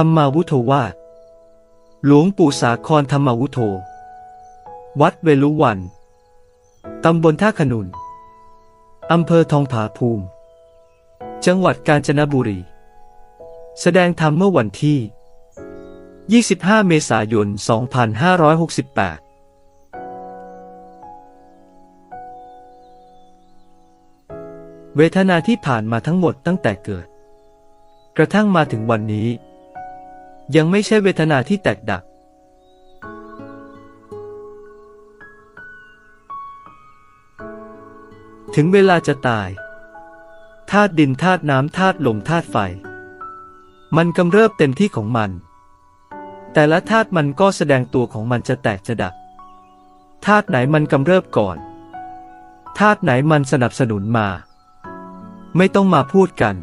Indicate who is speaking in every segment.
Speaker 1: ธรรมาวุโธวาหลวงปู่สาครธรรมาวุโธ วัดเวลุวัน ตำบลท่าขนุน อำเภอทองผาภูมิ จังหวัดกาญจนบุรี แสดงธรรมเมื่อวันที่ 25 เมษายน 2568เวทนาที่ผ่านมาทั้งหมดตั้งแต่เกิด กระทั่งมาถึงวันนี้ ยังไม่ใช่เวทนาที่แตกดับถึงเวลาจะตายธาตุดินธาตุน้ำธาตุลมธาตุไฟ มันกำเริบเต็มที่ของมัน แต่ละธาตุมันก็แสดงตัวของมันจะแตกจะดับธาตุไหนมันกำเริบก่อนธาตุไหนมันสนับสนุนมา ไม่ต้องมาพูดกัน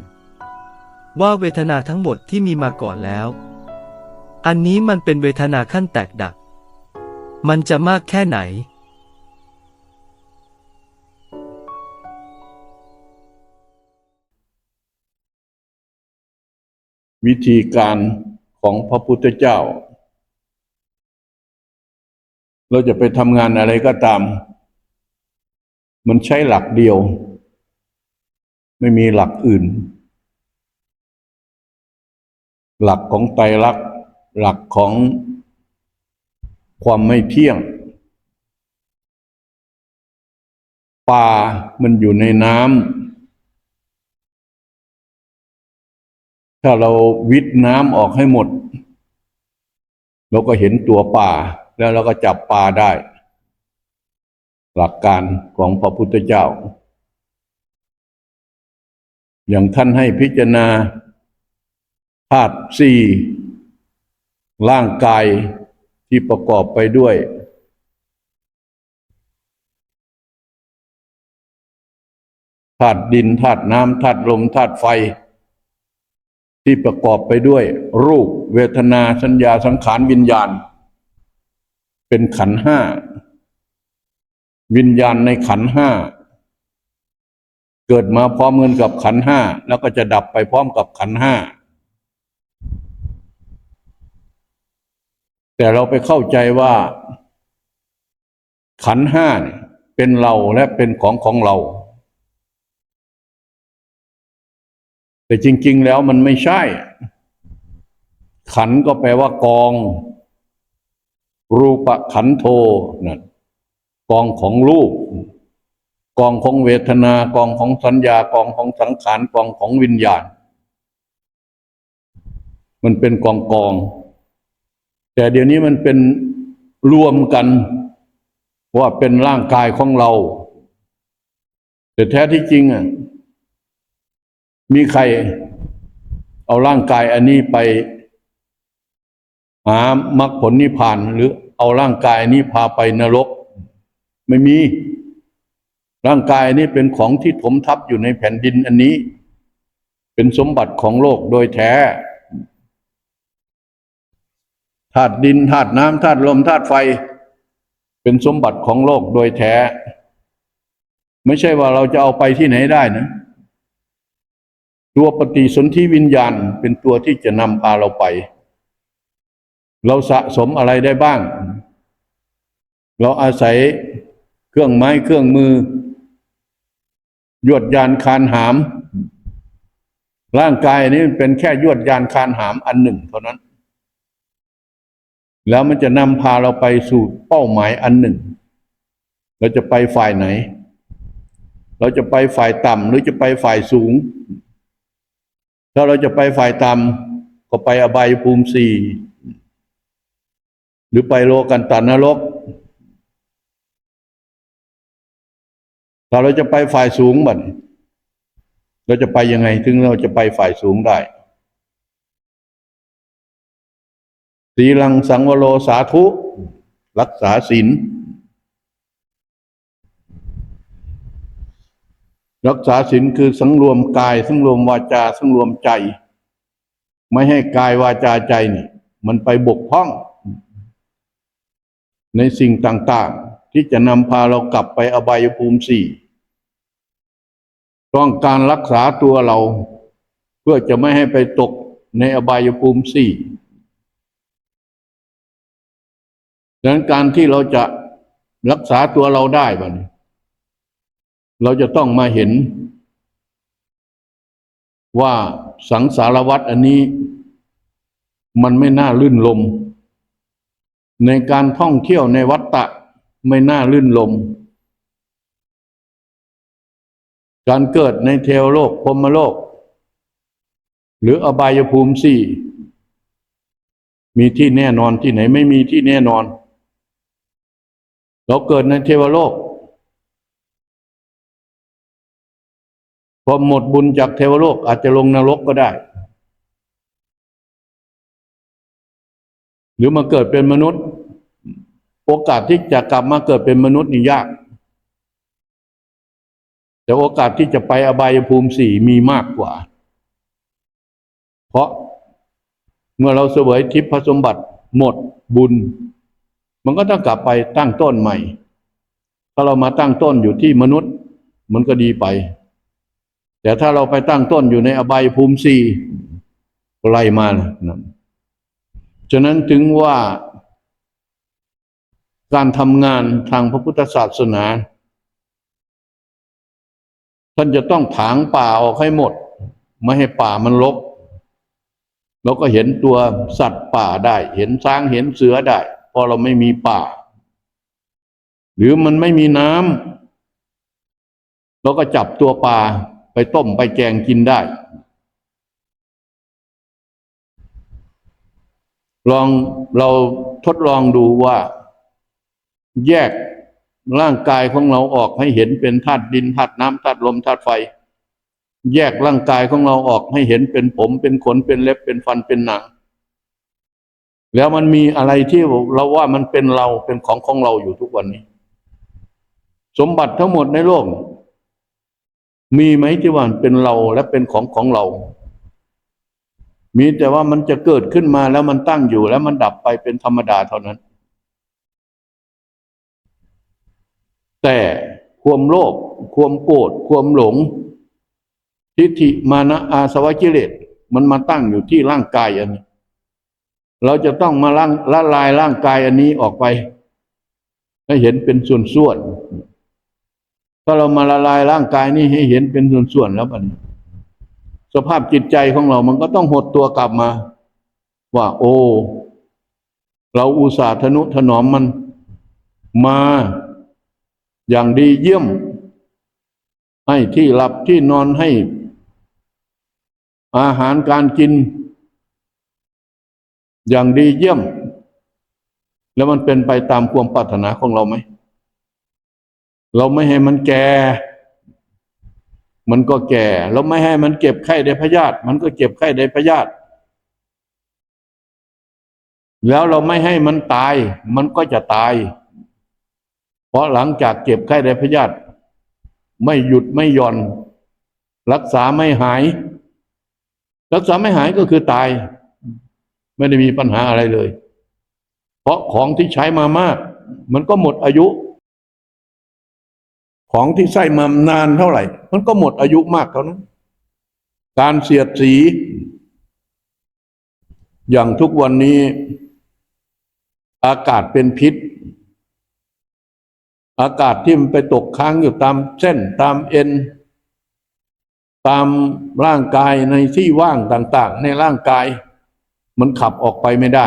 Speaker 1: ว่าเวทนาทั้งหมดที่มีมาก่อนแล้ว อันนี้มันเป็นเวทนาขั้นแตกดับ มันจะมากแค่ไหน
Speaker 2: วิธีการของพระพุทธเจ้า เราจะไปทำงานอะไรก็ตาม มันใช้หลักเดียว ไม่มีหลักอื่น หลักของไตรลักษณ์ หลักของความไม่เที่ยง ปลามันอยู่ในน้ำถ้าเราวิทน้ำออกให้หมด เราก็เห็นตัวป่าแล้วเราก็จับปลาได้ หลักการของพระพุทธเจ้า อย่างท่านให้พิจารณาธาตุสี่ ร่างกายที่ประกอบไปด้วย ธาตุดินธาตุน้ำธาตุลมธาตุไฟ ที่ประกอบไปด้วย รูปเวทนาสัญญาสังขารวิญญาณ เป็นขันห้า วิญญาณในขันห้า เกิดมาพร้อมกันกับขันห้า แล้วก็จะดับไปพร้อมกับขันห้า แต่เราไปเข้าใจว่า ขันห้าเนี่ยเป็นเราและเป็นของของเรา แต่จริง ๆ แล้วมันไม่ใช่ ขันก็แปลว่ากอง รูปขันโทนั่นกองของรูป กองของเวทนากองของสัญญากองของสังขารกองของวิญญาณ มันเป็นกองกอง แต่เดี๋ยวนี้มันเป็นรวมกันว่าเป็นร่างกายของเรา แต่แท้ที่จริงอะมีใครเอาร่างกายอันนี้ไปหามรรคผลนิพพาน หรือเอาร่างกายนี้พาไปนรก ไม่มี ร่างกายนี้เป็นของที่ถมทับอยู่ในแผ่นดินอันนี้ เป็นสมบัติของโลกโดยแท้ ธาตุดินธาตุน้ำธาตุลมธาตุไฟ เป็นสมบัติของโลกโดยแท้ ไม่ใช่ว่าเราจะเอาไปที่ไหนได้นะ ตัวปฏิสนธิวิญญาณเป็นตัวที่จะนำพาเราไป เราสะสมอะไรได้บ้าง เราอาศัยเครื่องไม้เครื่องมือยวดยานคานหาม ร่างกายนี้เป็นแค่ยวดยานคานหามอันหนึ่งเท่านั้น แล้วมันจะนำพาเราไปสู่เป้าหมายอันหนึ่ง เราจะไปฝ่ายไหน เราจะไปฝ่ายต่ำหรือจะไปฝ่ายสูง ถ้าเราจะไปฝ่ายต่ำก็ไปอบายภูมิสี่หรือไปโลกันตานรกถ้าเราจะไปฝ่ายสูงบัดเราจะไปยังไงถึงเราจะไปฝ่ายสูงได้ สีลังสังวโรสาธุ รักษาศีลรักษาศีลคือสังรวมกาย สังรวมวาจา สังรวมใจ ไม่ให้กายวาจาใจนี่มันไปบกพร่อง ในสิ่งต่าง ๆ ที่จะนำพาเรากลับไปอบายภูมิสี่ต้องการรักษาตัวเรา เพื่อจะไม่ให้ไปตกในอบายภูมิสี่ ดังนั้นการที่เราจะรักษาตัวเราได้บ้านี้ เราจะต้องมาเห็น ว่าสังสารวัตรอันนี้ มันไม่น่าลื่นลม ในการท่องเที่ยวในวัฏฏะไม่น่าลื่นลม การเกิดในเทวโลกพรมโลก หรืออบายภูมิสี่มีที่แน่นอนที่ไหนไม่มีที่แน่นอน เราเกิดในเทวโลก พอหมดบุญจากเทวโลกอาจจะลงนรกก็ได้ หรือมาเกิดเป็นมนุษย์ โอกาสที่จะกลับมาเกิดเป็นมนุษย์นี่ยาก แต่โอกาสที่จะไปอบายภูมิสี่มีมากกว่า เพราะเมื่อเราเสวยทิพย์สมบัติหมดบุญ มันก็ต้องกลับไปตั้งต้นใหม่ ถ้าเรามาตั้งต้นอยู่ที่มนุษย์ มันก็ดีไป แต่ถ้าเราไปตั้งต้นอยู่ในอบายภูมิสี่ไล่มานะฉะนั้นถึงว่าการทำงานทางพระพุทธศาสนา ท่านจะต้องถางป่าออกให้หมด ไม่ให้ป่ามันรกเราก็เห็นตัวสัตว์ป่าได้ เห็นช้างเห็นเสือได้ เพราะเราไม่มีป่า หรือมันไม่มีน้ำเราก็จับตัวปลาไปต้มไปแกงกินได้ ลองเราทดลองดูว่าแยกร่างกายของเราออกให้เห็นเป็นธาตุดินธาตุน้ำธาตุลมธาตุไฟ แยกร่างกายของเราออกให้เห็นเป็นผมเป็นขนเป็นเล็บเป็นฟันเป็นหนัง แล้วมันมีอะไรที่เราว่ามันเป็นเราเป็นของของเราอยู่ทุกวันนี้ สมบัติทั้งหมดในโลก มีไหมที่ว่าเป็นเราและเป็นของของเรา มีแต่ว่ามันจะเกิดขึ้นมาแล้วมันตั้งอยู่ แล้วมันดับไปเป็นธรรมดาเท่านั้น แต่ความโลภความโกรธความหลง ทิฏฐิมานะอาสวะกิเลสมันมาตั้งอยู่ที่ร่างกายอันนี้ เราจะต้องมาล่างละลายร่างกายอันนี้ออกไปให้เห็นเป็นส่วนๆถ้าเรามาละลายร่างกายนี้ให้เห็นเป็นส่วนๆแล้วบัดนี้สภาพจิตใจของเรามันก็ต้องหดตัวกลับมา ว่า โอ้ เราอุตส่าห์ทนุถนอมมันมาอย่างดีเยี่ยม ให้ที่หลับที่นอนให้อาหารการกิน อย่างดีเยี่ยม แล้วมันเป็นไปตามความปรารถนาของเราไหม เราไม่ให้มันแก่ มันก็แก่ เราไม่ให้มันเก็บไข้ได้พยาธิมันก็เก็บไข้ได้พยาธิแล้วเราไม่ให้มันตาย มันก็จะตาย เพราะหลังจากเก็บไข้ได้พยาธิไม่หยุดไม่หย่อน รักษาไม่หาย รักษาไม่หายก็คือตาย ไม่ได้มีปัญหาอะไรเลย เพราะของที่ใช้มามาก มันก็หมดอายุ ของที่ใส่มานานเท่าไหร่ มันก็หมดอายุมากเท่านั้น การเสียดสี อย่างทุกวันนี้ อากาศเป็นพิษ อากาศที่มันไปตกค้างอยู่ตามเส้นตามเอ็นตามร่างกายในที่ว่างต่าง ๆ ในร่างกาย มันขับออกไปไม่ได้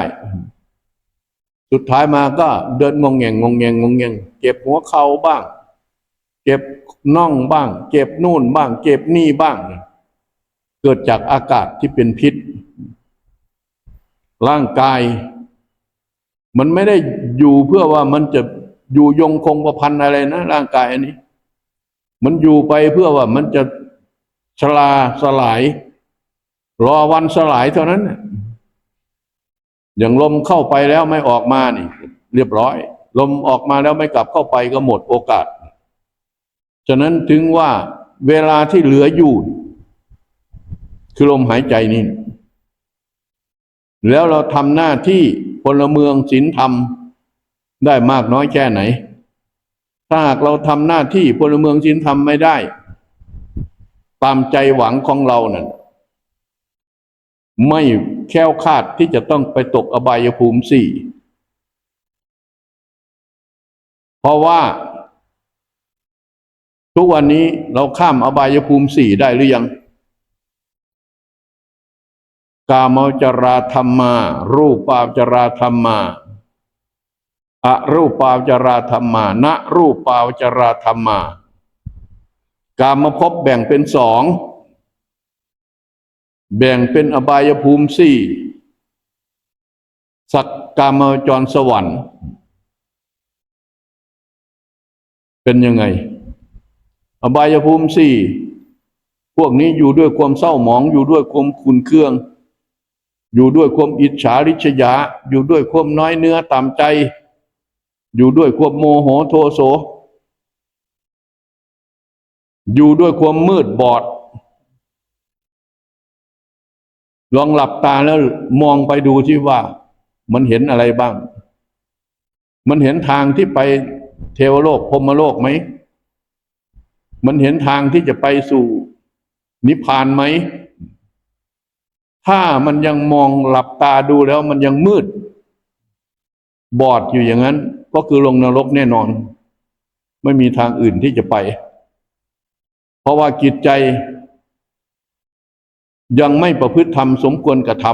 Speaker 2: สุดท้ายมาก็เดินงงแงงงงแงงงงแงงเจ็บหัวเข่าบ้าง เจ็บน่องบ้าง เจ็บนู่นบ้าง เจ็บนี่บ้าง เกิดจากอากาศที่เป็นพิษ ร่างกาย มันไม่ได้อยู่เพื่อว่ามันจะอยู่ยงคงประพันธ์อะไรนะ ร่างกายอันนี้ มันอยู่ไปเพื่อว่ามันจะชราสลาย รอวันสลายเท่านั้นน่ะ อย่างลมเข้าไปแล้วไม่ออกมานี่ เรียบร้อย ลมออกมาแล้วไม่กลับเข้าไปก็หมดโอกาส ฉะนั้นถึงว่าเวลาที่เหลืออยู่ คือลมหายใจนี่ แล้วเราทำหน้าที่พลเมืองศีลธรรมได้มากน้อยแค่ไหน ถ้าหากเราทำหน้าที่พลเมืองศีลธรรมไม่ได้ ตามใจหวังของเรานั่น ไม่แค้วคาดที่จะต้องไปตกอบายภูมิสี่ เพราะว่า ทุกวันนี้เราข้ามอบายภูมิสี่ได้หรือยัง กามจราธรรมา รูปาจราธรรมาอะรูปาวจราธรรมา ณรูปาวจราธรรมา กามภพแบ่งเป็นสอง แบ่งเป็นอบายภูมิสี่สักกามจรสวรรค์ เป็นยังไง อบายภูมิสี่พวกนี้อยู่ด้วยความเศร้าหมอง อยู่ด้วยความขุนเคือง อยู่ด้วยความอิจฉาริษยา อยู่ด้วยความน้อยเนื้อต่ำใจ อยู่ด้วยความโมโหโทโส อยู่ด้วยความมืดบอด ลองหลับตาแล้วมองไปดูที่ว่า มันเห็นอะไรบ้าง มันเห็นทางที่ไปเทวโลกพรมโลกไหม มันเห็นทางที่จะไปสู่นิพพานไหม ถ้ามันยังมองหลับตาดูแล้วมันยังมืด บอดอยู่อย่างนั้น ก็คือลงนรกแน่นอน ไม่มีทางอื่นที่จะไป เพราะว่าจิตใจ ยังไม่ประพฤติธรรมสมควรกระท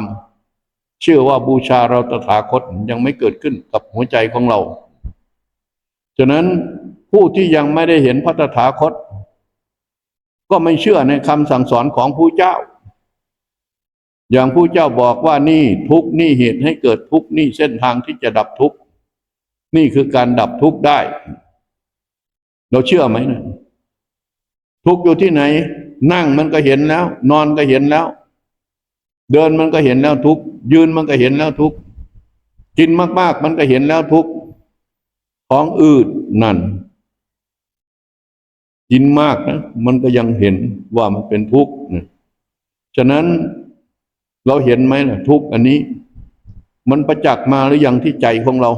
Speaker 2: ำเชื่อว่าบูชาเราตถาคตยังไม่เกิดขึ้นกับหัวใจของเรา ฉะนั้นผู้ที่ยังไม่ได้เห็นพระตถาคต ก็ไม่เชื่อในคำสั่งสอนของผู้เจ้า อย่างผู้เจ้าบอกว่านี่ทุกนี่เหตุให้เกิดทุกนี่เส้นทางที่จะดับทุกนี่คือการดับทุกได้ เราเชื่อไหมนะทุกอยู่ที่ไหน นั่งมันก็เห็นแล้ว นอนก็เห็นแล้ว เดินมันก็เห็นแล้วทุกยืนมันก็เห็นแล้วทุกกินมาก ๆ มันก็เห็นแล้วทุกข์ท้องอืดนั่น กินมากนะมันก็ยังเห็นว่ามันเป็นทุกข์นะฉะนั้นเราเห็นไหมลนะทุกข์อันนี้ มันประจักษ์มาหรือยังที่ใจของเรา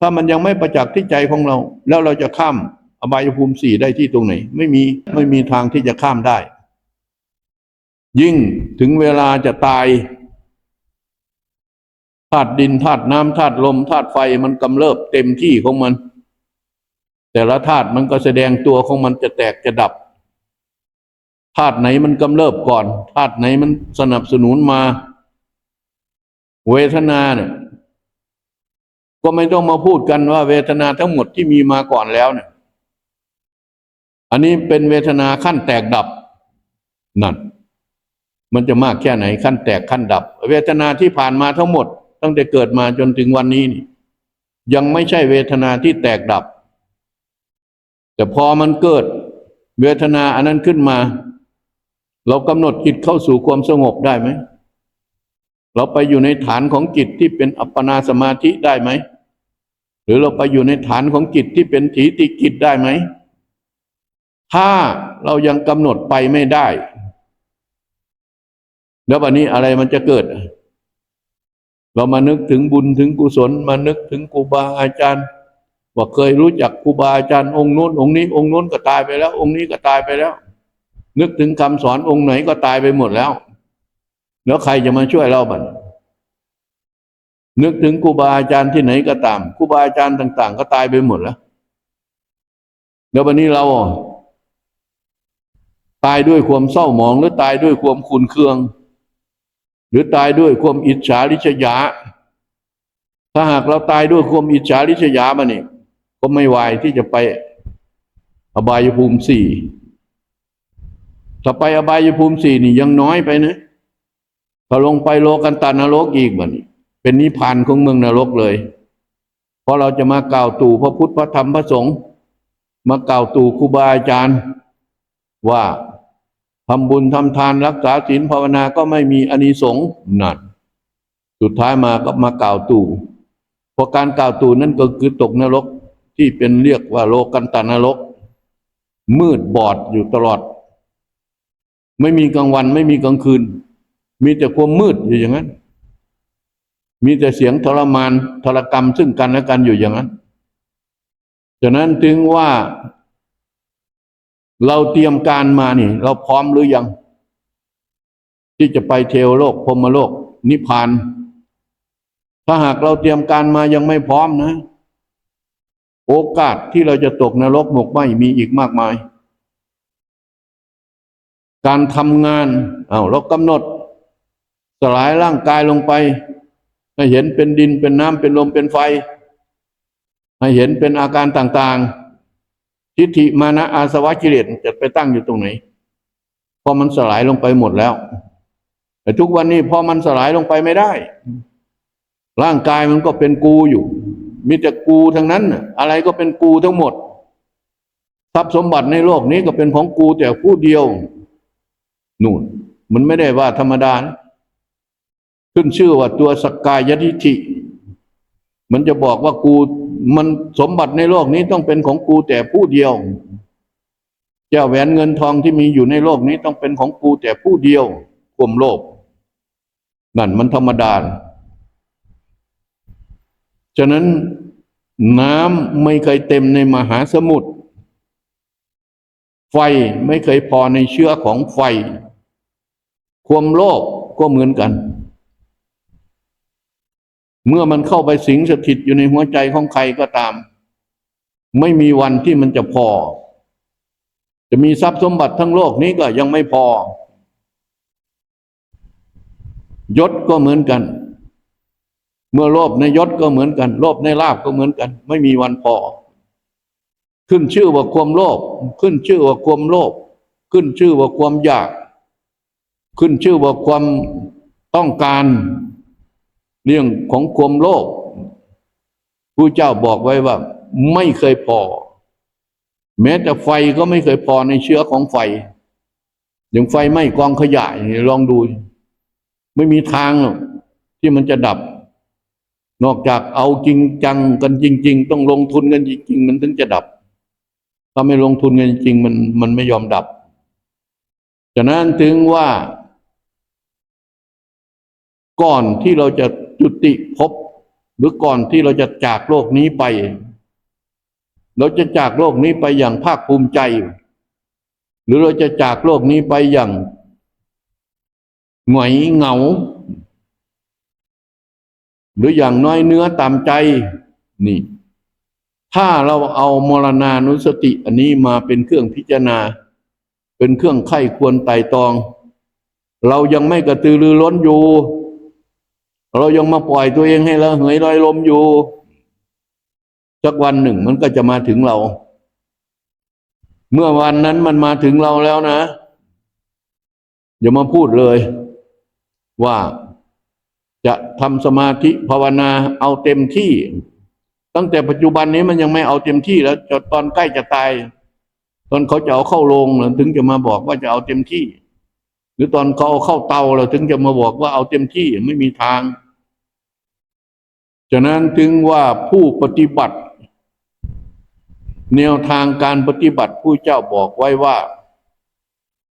Speaker 2: ถ้ามันยังไม่ประจักษ์ที่ใจของเรา แล้วเราจะข้าม อบายภูมิสี่ได้ที่ตรงไหน ไม่มีไม่มีทางที่จะข้ามได้ ยิ่งถึงเวลาจะตายธาตุดินธาตุน้ำธาตุลมธาตุไฟมันกำเริบเต็มที่ของมัน แต่ละธาตุมันก็แสดงตัวของมันจะแตกจะดับธาตุไหนมันกำเริบก่อนธาตุไหนมันสนับสนุนมา เวทนาเนี่ยก็ไม่ต้องมาพูดกันว่าเวทนาทั้งหมดที่มีมาก่อนแล้วเนี่ย อันนี้เป็นเวทนาขั้นแตกดับนั่นมันจะมากแค่ไหนขั้นแตกขั้นดับ เวทนาที่ผ่านมาทั้งหมด ตั้งแต่เกิดมาจนถึงวันนี้นี่ยังไม่ใช่เวทนาที่แตกดับ แต่พอมันเกิด เวทนาอันนั้นขึ้นมา เรากำหนดจิตเข้าสู่ความสงบได้ไหม เราไปอยู่ในฐานของจิตที่เป็นอัปปนาสมาธิได้ไหม หรือเราไปอยู่ในฐานของจิตที่เป็นถีติกิจได้ไหม ถ้าเรายังกำหนดไปไม่ได้ แล้ววันนี้อะไรมันจะเกิด เรามานึกถึงบุญถึงกุศล มานึกถึงครูบาอาจารย์ว่าเคยรู้จักครูบาอาจารย์องค์โน้นองค์นี้องค์โน้นก็ตายไปแล้ว องค์นี้ก็ตายไปแล้ว นึกถึงคำสอนองค์ไหนก็ตายไปหมดแล้ว แล้วใครจะมาช่วยเราบ้างนึกถึงครูบาอาจารย์ที่ไหนก็ตามครูบาอาจารย์ต่าง ๆ ก็ตายไปหมดแล้ว แล้ววันนี้เรา ตายด้วยความเศร้าหมองหรือตายด้วยความขุนเคือง หรือตายด้วยความอิจฉาริษยา ถ้าหากเราตายด้วยความอิจฉาริษยามานี่ก็ไม่ไหวที่จะไปอบายภูมิสี่ถ้าไปอบายภูมิสี่นี่ยังน้อยไปนะถ้าลงไปโลกันตานรกอีกบัดนี้เป็นนิพพานของเมืองนรกเลย เพราะเราจะมากล่าวตู่พระพุทธพระธรรมพระสงฆ์มากล่าวตู่ครูบาอาจารย์ ว่าทำบุญทำทานรักษาศีลภาวนาก็ไม่มีอานิสงส์นั่น สุดท้ายมาก็มากล่าวตู่เพราะการกล่าวตู่นั่นก็คือตกนรกที่เป็นเรียกว่าโลกันตานรก มืดบอดอยู่ตลอด ไม่มีกลางวันไม่มีกลางคืน มีแต่ความมืดอยู่อย่างนั้น มีแต่เสียงทรมานทรกรรมซึ่งกันและกันอยู่อย่างนั้นฉะนั้นถึงว่า เราเตรียมการมานี่ เราพร้อมหรือยัง ที่จะไปเทวโลกพรมโลก นิพพาน ถ้าหากเราเตรียมการมายังไม่พร้อมนะ โอกาสที่เราจะตกนรกหมกไหมมีอีกมากมาย การทำงานเอา้าเรากำหนด สลายร่างกายลงไป ให้เห็นเป็นดินเป็นน้ำเป็นลมเป็นไฟ ให้เห็นเป็นอาการต่างๆ ทิฏฐิมานะอาสวะกิเลสจะไปตั้งอยู่ตรงไหนพราะมันสลายลงไปหมดแล้ว แต่ทุกวันนี้พอมันสลายลงไปไม่ได้ ร่างกายมันก็เป็นกูอยู่ มีแต่กูทั้งนั้นอะไรก็เป็นกูทั้งหมดทรัพย์สมบัติในโลกนี้ก็เป็นของกูแต่ผู้เดียวนู่น มันไม่ได้ว่าธรรมดานะขึ้นชื่อว่าตัวสกกายทิฏฐิมันจะบอกว่ากู มันสมบัติในโลกนี้ต้องเป็นของกูแต่ผู้เดียว เจ้าแหวนเงินทองที่มีอยู่ในโลกนี้ต้องเป็นของกูแต่ผู้เดียวความโลภนั่นมันธรรมดา ฉะนั้นน้ำไม่เคยเต็มในมหาสมุทร ไฟไม่เคยพอในเชื้อของไฟ ความโลภก็เหมือนกัน เมื่อมันเข้าไปสิงสถิตอยู่ในหัวใจของใครก็ตาม ไม่มีวันที่มันจะพอ จะมีทรัพย์สมบัติทั้งโลกนี้ก็ยังไม่พอยศก็เหมือนกัน เมื่อโลภในยศก็เหมือนกัน โลภในลาบก็เหมือนกัน ไม่มีวันพอ ขึ้นชื่อว่าความโลภขึ้นชื่อว่าความโลภขึ้นชื่อว่าความอยาก ขึ้นชื่อว่าความต้องการ เรื่องของความโลภผู้เจ้าบอกไว้ว่า ไม่เคยพอ แม้แต่ไฟก็ไม่เคยพอในเชื้อของไฟอย่างไฟไหม้กองขยะอย่างนี้ลองดู ไม่มีทางหรอกที่มันจะดับ นอกจากเอาจริงจังกันจริง ๆ ต้องลงทุนกันจริงๆมันถึงจะดับ ถ้าไม่ลงทุนกันจริงมันมันไม่ยอมดับฉะนั้นถึงว่า ก่อนที่เราจะ ติภพหรือก่อนที่เราจะจากโลกนี้ไป เราจะจากโลกนี้ไปอย่างภาคภูมิใจ หรือเราจะจากโลกนี้ไปอย่างหงอยเหงา หรืออย่างน้อยเนื้อตามใจนี่ ถ้าเราเอามรณานุสติ อันนี้มาเป็นเครื่องพิจารณา เป็นเครื่องไข้ควรไต่ตอง เรายังไม่กระตือรือร้นอยู่ เรายังมาปล่อยตัวเองให้เราเหยลอยลมอยู่ สักวันหนึ่งมันก็จะมาถึงเรา เมื่อวันนั้นมันมาถึงเราแล้วนะอย่ามาพูดเลย ว่าจะทำสมาธิภาวนาเอาเต็มที่ ตั้งแต่ปัจจุบันนี้มันยังไม่เอาเต็มที่แล้วจนตอนใกล้จะตาย ตอนเขาจะเอาเข้าโรงถึงจะมาบอกว่าจะเอาเต็มที่ รือตอนเขาเอาเข้าเตาแล้วถึงจะมาบอกว่าเอาเต็มที่ไม่มีทาง ฉะนั้นถึงว่าผู้ปฏิบัติ แนวทางการปฏิบัติผู้เจ้าบอกไว้ว่า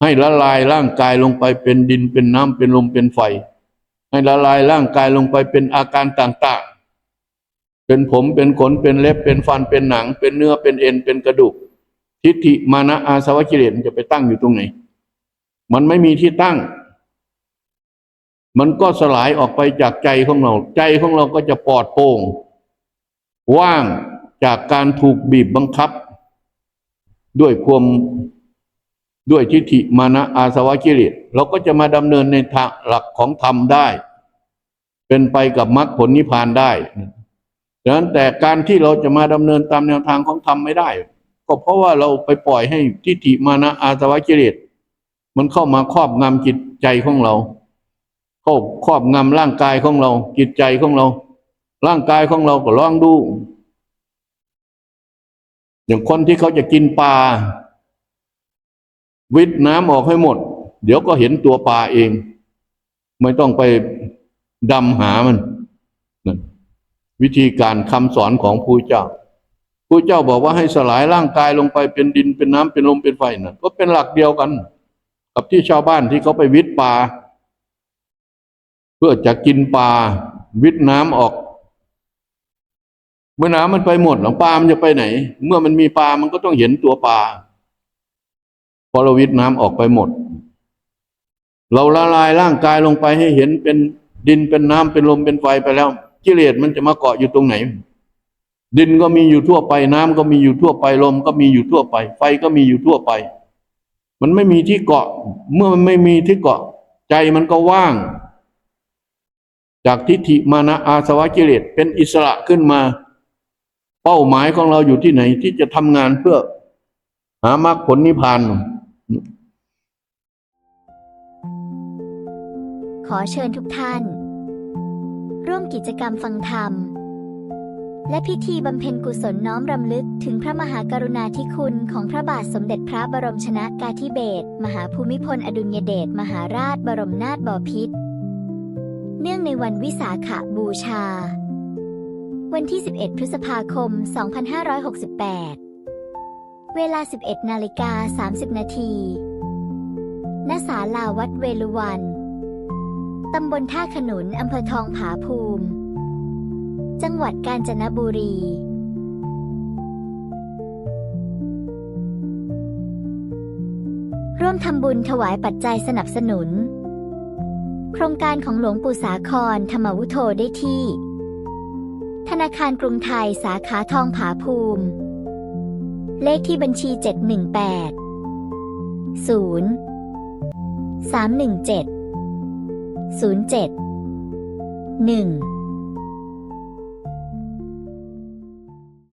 Speaker 2: ให้ละลายร่างกายลงไปเป็นดินเป็นน้ำเป็นลมเป็นไฟ ให้ละลายร่างกายลงไปเป็นอาการต่างๆ เป็นผมเป็นขนเป็นเล็บเป็นฟันเป็นหนัง เป็นเนื้อเป็นเอ็นเป็นกระดูก ทิฏฐิมานะอาสวะกิเลสมันจะไปตั้งอยู่ตรงไหน มันไม่มีที่ตั้ง มันก็สลายออกไปจากใจของเรา ใจของเราก็จะปลอดโปร่ง ว่างจากการถูกบีบบังคับ ด้วยความด้วยทิฏฐิมานะอาสวะกิเลสเราก็จะมาดำเนินในทางหลักของธรรมได้ เป็นไปกับมรรคผลนิพพานได้ดังนั้นแต่การที่เราจะมาดำเนินตามแนวทางของธรรมไม่ได้ ก็เพราะว่าเราไปปล่อยให้ทิฏฐิมานะอาสวะกิเลส มันเข้ามาครอบงำจิตใจของเราเข้าครอบงำร่างกายของเรา จิตใจของเรา ร่างกายของเราก็ลองดู อย่างคนที่เขาจะกินปลาวิทน้ำออกให้หมด เดี๋ยวก็เห็นตัวปลาเอง ไม่ต้องไปดำหามันวิธีการคำสอนของผู้เจ้าผู้เจ้าบอกว่าให้สลายร่างกายลงไปเป็นดินเป็นน้ำเป็นลมเป็นไฟนั่นก็เป็นหลักเดียวกัน กับที่ชาวบ้านที่เขาไปวิทย์ปลาเพื่อจะกินปลาวิทย์น้ำออก เมื่อน้ำมันไปหมดหลังปลามันจะไปไหน เมื่อมันมีปลามันก็ต้องเห็นตัวปลาพอเราวิทย์น้ำออกไปหมด เราละลายร่างกายลงไปให้เห็นเป็นดินเป็นน้ำเป็นลมเป็นไฟไปแล้วกิเลสมันจะมาเกาะอยู่ตรงไหน ดินก็มีอยู่ทั่วไปน้ำก็มีอยู่ทั่วไปลมก็มีอยู่ทั่วไป ไฟก็มีอยู่ทั่วไป มันไม่มีที่เกาะ เมื่อมันไม่มีที่เกาะ ใจมันก็ว่าง จากทิฏฐิมานะอาสวะกิเลสเป็นอิสระขึ้นมา เป้าหมายของเราอยู่ที่ไหน ที่จะทำงานเพื่อ หามรรคผลนิพพาน
Speaker 3: ขอเชิญทุกท่าน ร่วมกิจกรรมฟังธรรม และพิธีบำเพ็ญกุศลน้อมรำลึกถึงพระมหากรุณาธิคุณของพระบาทสมเด็จพระบรมชนากาธิเบศรมหาภูมิพลอดุลยเดชมหาราชบรมนาถบพิตรเนื่องในวันวิสาขบูชา วันที่ 11 พฤษภาคม 2568 เวลา 11 นาฬิกา 30 นาทีณศาลาวัดเวลุวัน ตำบลท่าขนุน อำเภอทองผาภูมิ จังหวัดกาญจนบุรี ร่วมทำบุญถวายปัจจัยสนับสนุน โครงการของหลวงปู่สาครธรรมวุโธได้ที่ ธนาคารกรุงไทยสาขาทองผาภูมิ เลขที่บัญชี 718 0 317 07 1